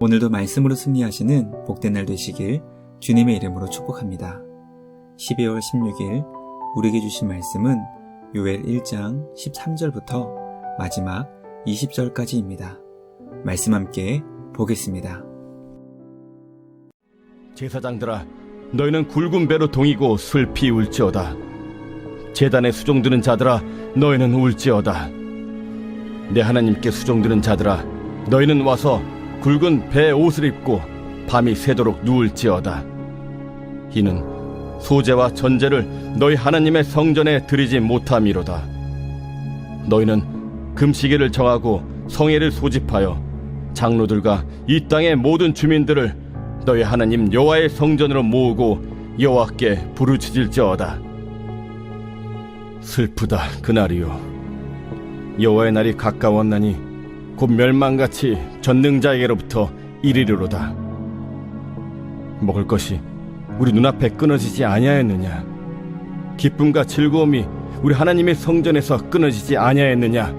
오늘도 말씀으로 승리하시는 복된 날 되시길 주님의 이름으로 축복합니다. 12월 16일 우리에게 주신 말씀은 요엘 1장 13절부터 마지막 20절까지입니다. 말씀 함께 보겠습니다. 제사장들아 너희는 굵은 배로 동이고 슬피 울지어다 제단에 수종드는 자들아 너희는 울지어다 내 하나님께 수종드는 자들아 너희는 와서 굵은 배 옷을 입고 밤이 새도록 누울지어다. 이는 소재와 전제를 너희 하나님의 성전에 드리지 못함이로다. 너희는 금시계를 정하고 성회를 소집하여 장로들과 이 땅의 모든 주민들을 너희 하나님 여호와의 성전으로 모으고 여호와께 부르짖을지어다. 슬프다 그날이요. 여호와의 날이 가까웠나니 곧 멸망같이 전능자에게로부터 이르리로다. 먹을 것이 우리 눈앞에 끊어지지 아니하였느냐? 기쁨과 즐거움이 우리 하나님의 성전에서 끊어지지 아니하였느냐?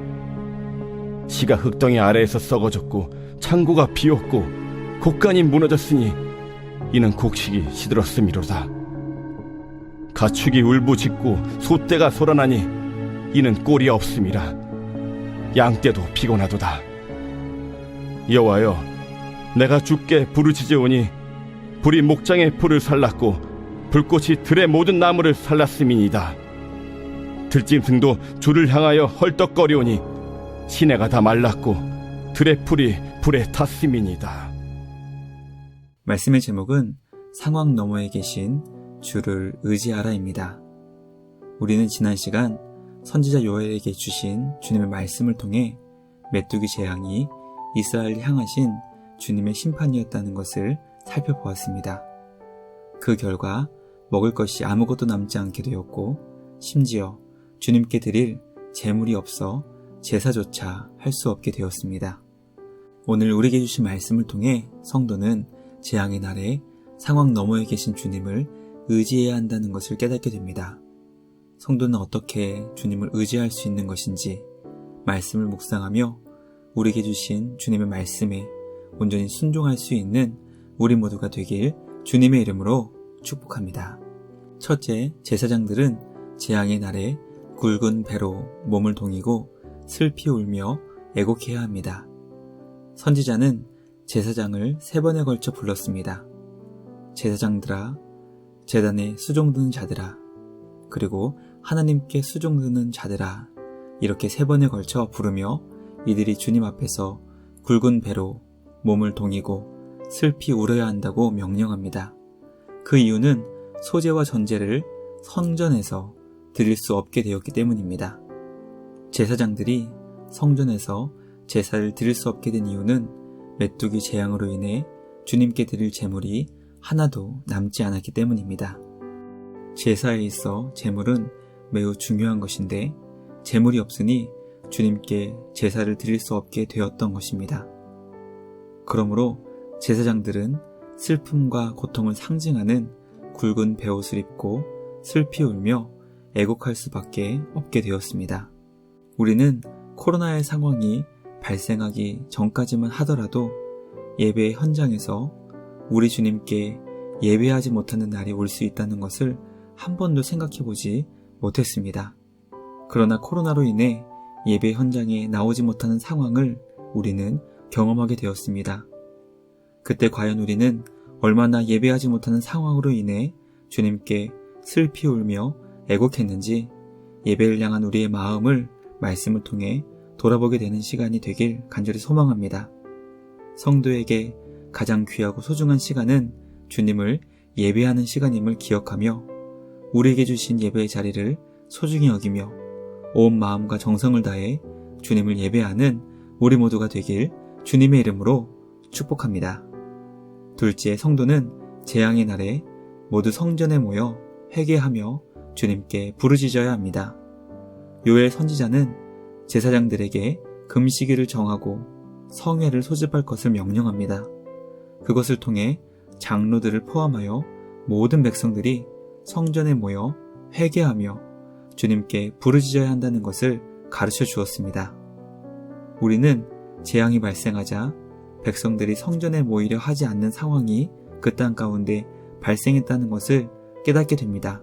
시가 흙덩이 아래에서 썩어졌고 창고가 비었고 곡간이 무너졌으니 이는 곡식이 시들었음이로다. 가축이 울부짖고 소떼가 소란하니 이는 꼴이 없음이라. 양떼도 피곤하도다 여호와여 내가 주께 부르짖으오니 불이 목장의 풀을 살랐고 불꽃이 들의 모든 나무를 살랐음이니이다 들짐승도 주를 향하여 헐떡거리오니 시내가 다 말랐고 들의 풀이 불에 탔음이니이다 말씀의 제목은 상황 너머에 계신 주를 의지하라입니다. 우리는 지난 시간 선지자 요엘에게 주신 주님의 말씀을 통해 메뚜기 재앙이 이스라엘을 향하신 주님의 심판이었다는 것을 살펴보았습니다. 그 결과 먹을 것이 아무것도 남지 않게 되었고 심지어 주님께 드릴 재물이 없어 제사조차 할 수 없게 되었습니다. 오늘 우리에게 주신 말씀을 통해 성도는 재앙의 날에 상황 너머에 계신 주님을 의지해야 한다는 것을 깨닫게 됩니다. 성도는 어떻게 주님을 의지할 수 있는 것인지 말씀을 묵상하며 우리에게 주신 주님의 말씀에 온전히 순종할 수 있는 우리 모두가 되길 주님의 이름으로 축복합니다. 첫째, 제사장들은 재앙의 날에 굵은 배로 몸을 동이고 슬피 울며 애곡해야 합니다. 선지자는 제사장을 세 번에 걸쳐 불렀습니다. 제사장들아, 재단에 수종드는 자들아, 그리고 하나님께 수종드는 자들아, 이렇게 세 번에 걸쳐 부르며 이들이 주님 앞에서 굵은 배로 몸을 동이고 슬피 울어야 한다고 명령합니다. 그 이유는 소재와 전제를 성전에서 드릴 수 없게 되었기 때문입니다. 제사장들이 성전에서 제사를 드릴 수 없게 된 이유는 메뚜기 재앙으로 인해 주님께 드릴 제물이 하나도 남지 않았기 때문입니다. 제사에 있어 제물은 매우 중요한 것인데 제물이 없으니 주님께 제사를 드릴 수 없게 되었던 것입니다. 그러므로 제사장들은 슬픔과 고통을 상징하는 굵은 베옷을 입고 슬피 울며 애곡할 수밖에 없게 되었습니다. 우리는 코로나의 상황이 발생하기 전까지만 하더라도 예배 현장에서 우리 주님께 예배하지 못하는 날이 올 수 있다는 것을 한 번도 생각해 보지 못했습니다. 그러나 코로나로 인해 예배 현장에 나오지 못하는 상황을 우리는 경험하게 되었습니다. 그때 과연 우리는 얼마나 예배하지 못하는 상황으로 인해 주님께 슬피 울며 애곡했는지 예배를 향한 우리의 마음을 말씀을 통해 돌아보게 되는 시간이 되길 간절히 소망합니다. 성도에게 가장 귀하고 소중한 시간은 주님을 예배하는 시간임을 기억하며 우리에게 주신 예배의 자리를 소중히 여기며 온 마음과 정성을 다해 주님을 예배하는 우리 모두가 되길 주님의 이름으로 축복합니다. 둘째, 성도는 재앙의 날에 모두 성전에 모여 회개하며 주님께 부르짖어야 합니다. 요엘 선지자는 제사장들에게 금시기를 정하고 성회를 소집할 것을 명령합니다. 그것을 통해 장로들을 포함하여 모든 백성들이 성전에 모여 회개하며 주님께 부르짖어야 한다는 것을 가르쳐 주었습니다. 우리는 재앙이 발생하자 백성들이 성전에 모이려 하지 않는 상황이 그 땅 가운데 발생했다는 것을 깨닫게 됩니다.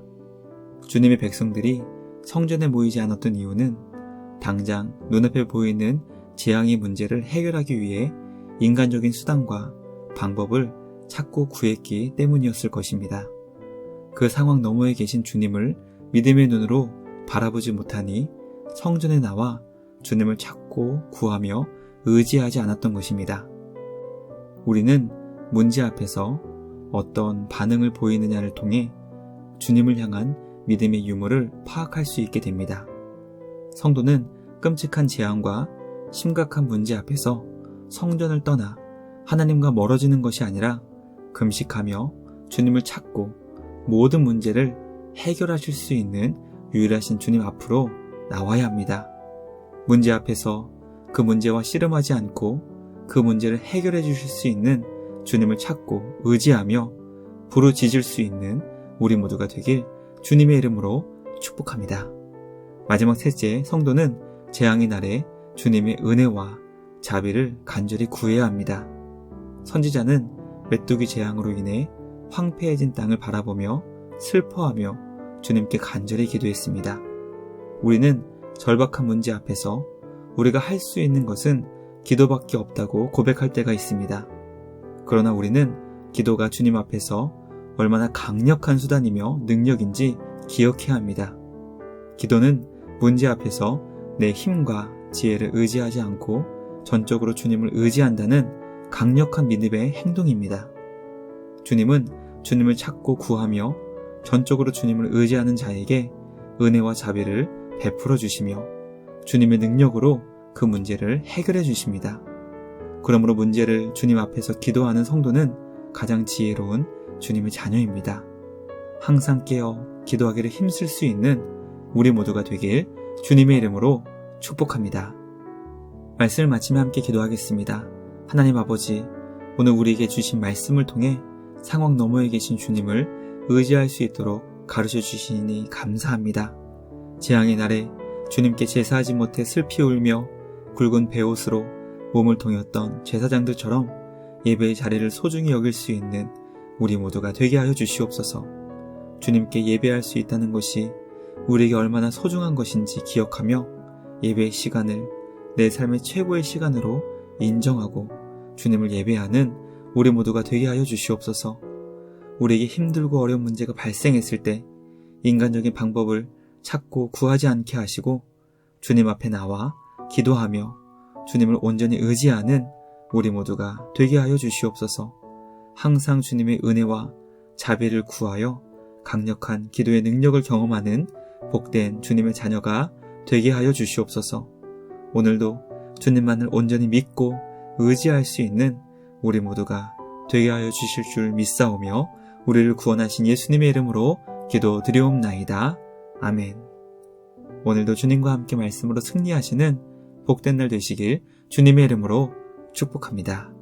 주님의 백성들이 성전에 모이지 않았던 이유는 당장 눈앞에 보이는 재앙의 문제를 해결하기 위해 인간적인 수단과 방법을 찾고 구했기 때문이었을 것입니다. 그 상황 너머에 계신 주님을 믿음의 눈으로 바라보지 못하니 성전에 나와 주님을 찾고 구하며 의지하지 않았던 것입니다. 우리는 문제 앞에서 어떤 반응을 보이느냐를 통해 주님을 향한 믿음의 유무를 파악할 수 있게 됩니다. 성도는 끔찍한 재앙과 심각한 문제 앞에서 성전을 떠나 하나님과 멀어지는 것이 아니라 금식하며 주님을 찾고 모든 문제를 해결하실 수 있는 유일하신 주님 앞으로 나와야 합니다. 문제 앞에서 그 문제와 씨름하지 않고 그 문제를 해결해 주실 수 있는 주님을 찾고 의지하며 부르짖을 수 있는 우리 모두가 되길 주님의 이름으로 축복합니다. 마지막 셋째, 성도는 재앙의 날에 주님의 은혜와 자비를 간절히 구해야 합니다. 선지자는 메뚜기 재앙으로 인해 황폐해진 땅을 바라보며 슬퍼하며 주님께 간절히 기도했습니다. 우리는 절박한 문제 앞에서 우리가 할 수 있는 것은 기도밖에 없다고 고백할 때가 있습니다. 그러나 우리는 기도가 주님 앞에서 얼마나 강력한 수단이며 능력인지 기억해야 합니다. 기도는 문제 앞에서 내 힘과 지혜를 의지하지 않고 전적으로 주님을 의지한다는 강력한 믿음의 행동입니다. 주님은 주님을 찾고 구하며 전적으로 주님을 의지하는 자에게 은혜와 자비를 베풀어 주시며 주님의 능력으로 그 문제를 해결해 주십니다. 그러므로 문제를 주님 앞에서 기도하는 성도는 가장 지혜로운 주님의 자녀입니다. 항상 깨어 기도하기를 힘쓸 수 있는 우리 모두가 되길 주님의 이름으로 축복합니다. 말씀을 마치며 함께 기도하겠습니다. 하나님 아버지, 오늘 우리에게 주신 말씀을 통해 상황 너머에 계신 주님을 의지할 수 있도록 가르쳐 주시니 감사합니다. 재앙의 날에 주님께 제사하지 못해 슬피 울며 굵은 베옷으로 몸을 통였던 제사장들처럼 예배의 자리를 소중히 여길 수 있는 우리 모두가 되게 하여 주시옵소서. 주님께 예배할 수 있다는 것이 우리에게 얼마나 소중한 것인지 기억하며 예배의 시간을 내 삶의 최고의 시간으로 인정하고 주님을 예배하는 우리 모두가 되게 하여 주시옵소서. 우리에게 힘들고 어려운 문제가 발생했을 때 인간적인 방법을 찾고 구하지 않게 하시고 주님 앞에 나와 기도하며 주님을 온전히 의지하는 우리 모두가 되게 하여 주시옵소서. 항상 주님의 은혜와 자비를 구하여 강력한 기도의 능력을 경험하는 복된 주님의 자녀가 되게 하여 주시옵소서. 오늘도 주님만을 온전히 믿고 의지할 수 있는 우리 모두가 되게 하여 주실 줄 믿사오며 우리를 구원하신 예수님의 이름으로 기도 드리옵나이다. 아멘. 오늘도 주님과 함께 말씀으로 승리하시는 복된 날 되시길 주님의 이름으로 축복합니다.